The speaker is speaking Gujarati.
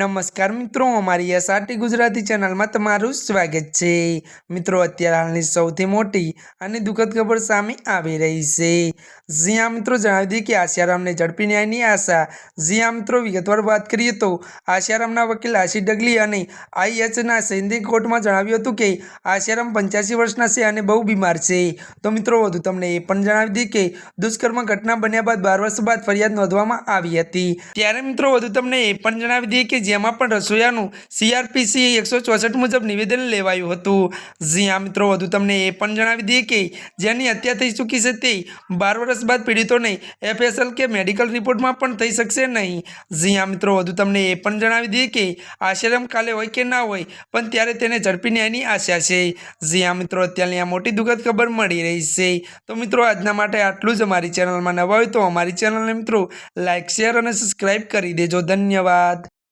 નમસ્કાર મિત્રો, અમારી એસઆરટી ગુજરાતી ચેનલમાં તમારું સ્વાગત છે. મિત્રો, અત્યારે હાલની સૌથી મોટી અને દુઃખદ ખબર સામે આવી રહી છે. જ્યાં મિત્રો, જણાવી દઈએ કે આશિયારામને ઝડપી ન્યાયની આશા. જ્યાં મિત્રો, વિગતવાર વાત કરીએ તો આશિયારામના વકીલ આશી ડગલી અને આઈએચના સૈનિક કોર્ટમાં જણાવ્યું હતું કે આશિયારામ પંચ્યાસી વર્ષના છે અને બહુ બીમાર છે. તો મિત્રો, વધુ તમને એ પણ જણાવી દઈએ કે દુષ્કર્મ ઘટના બન્યા બાદ બાર વર્ષ બાદ ફરિયાદ નોંધવામાં આવી હતી. ત્યારે મિત્રો, વધુ તમને એ પણ જણાવી દઈએ કે જેમાં પણ રસોયાનું સીઆરપીસી એકસો ચોસઠ મુજબ નિવેદન લેવાયું હતું. જી આ મિત્રો, વધુ તમને એ પણ જણાવી દઈએ કે જેની હત્યા થઈ ચૂકી છે તે બાર વર્ષ બાદ પીડિતોને એફએસએલ કે મેડિકલ રિપોર્ટમાં પણ થઈ શકશે નહીં. જી આ મિત્રો, વધુ તમને એ પણ જણાવી દઈએ કે આશ્રમ કાલે હોય કે ના હોય, પણ ત્યારે તેને ઝડપી ન્યાયની આશા છે. જ્યાં મિત્રો, અત્યારની આ મોટી દુઃખદ ખબર મળી રહી છે. તો મિત્રો, આજના માટે આટલું જ અમારી ચેનલમાં નવા હોય તો અમારી ચેનલને મિત્રો લાઇક શેર અને સબસ્ક્રાઈબ કરી દેજો. ધન્યવાદ.